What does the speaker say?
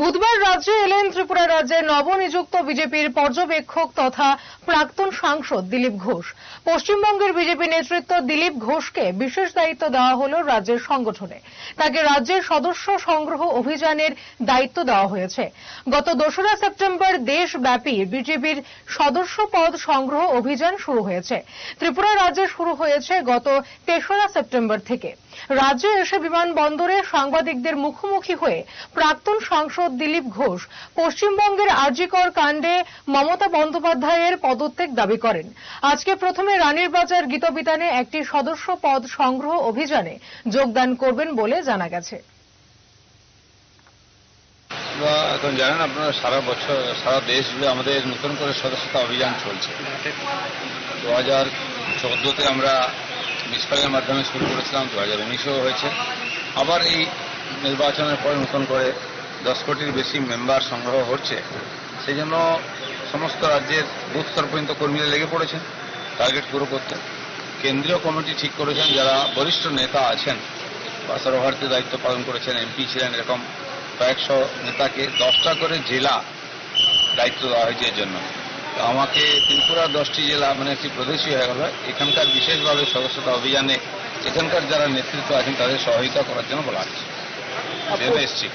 বুধবার রাজ্যে এলেন ত্রিপুরা রাজ্যের নবনিযুক্ত বিজেপির পর্যবেক্ষক তথা প্রাক্তন সাংসদ দিলীপ ঘোষ। পশ্চিমবঙ্গের বিজেপি নেতৃত্ব দিলীপ ঘোষকে বিশেষ দায়িত্ব দেওয়া হল রাজ্যের সংগঠনে। তাকে রাজ্যের সদস্য সংগ্রহ অভিযানের দায়িত্ব দেওয়া হয়েছে। গত দোসরা সেপ্টেম্বর দেশব্যাপী বিজেপির সদস্য পদ সংগ্রহ অভিযান শুরু হয়েছে। ত্রিপুরা রাজ্যে শুরু হয়েছে গত তেসরা সেপ্টেম্বর থেকে। রাজ্যে এসে বিমানবন্দরে সাংবাদিকদের মুখোমুখি হয়ে প্রাক্তন সাংসদ দিলীপ ঘোষ পশ্চিমবঙ্গের আরজিকর কাণ্ডে মমতা বন্দ্যোপাধ্যায়ের পদত্যাগ দাবি করেন। আজকে প্রথমে রানীর বাজার গীতবিতানে একটি সদস্য পদ সংগ্রহ অভিযানে যোগদান করবেন বলে জানা গেছে। এখন জানেন, আপনারা সারা বছর, সারা দেশ জুড়ে আমাদের নতুন করে সদস্যতা অভিযান চলছে। দু হাজার চোদ্দোতে আমরা মিসফাইলের মাধ্যমে শুরু করেছিলাম দু হাজার উনিশেও হয়েছে। আবার এই নির্বাচনের পরে নতুন করে দশ কোটির বেশি মেম্বার সংগ্রহ হচ্ছে। সেই জন্য সমস্ত রাজ্যের বুথ স্তর পর্যন্ত কর্মীরা লেগে পড়েছেন টার্গেট পুরো করতে। কেন্দ্রীয় কমিটি ঠিক করেছেন, যারা বরিষ্ঠ নেতা আছেন বা সর্বভারতীয় দায়িত্ব পালন করেছেন এমপি ছিলেন এরকম কয়েকশো নেতাকে দশটা করে জেলা দায়িত্ব দেওয়া হয়েছে এর জন্য। আমাকে ত্রিপুরা দশটি জেলা মানে একটি প্রদেশই হয়ে গেল। এখানকার বিশেষভাবে সদস্যতা অভিযানে এখানকার যারা নেতৃত্ব আছেন তাদের সহযোগিতা করার জন্য বলা হচ্ছে। এসছি।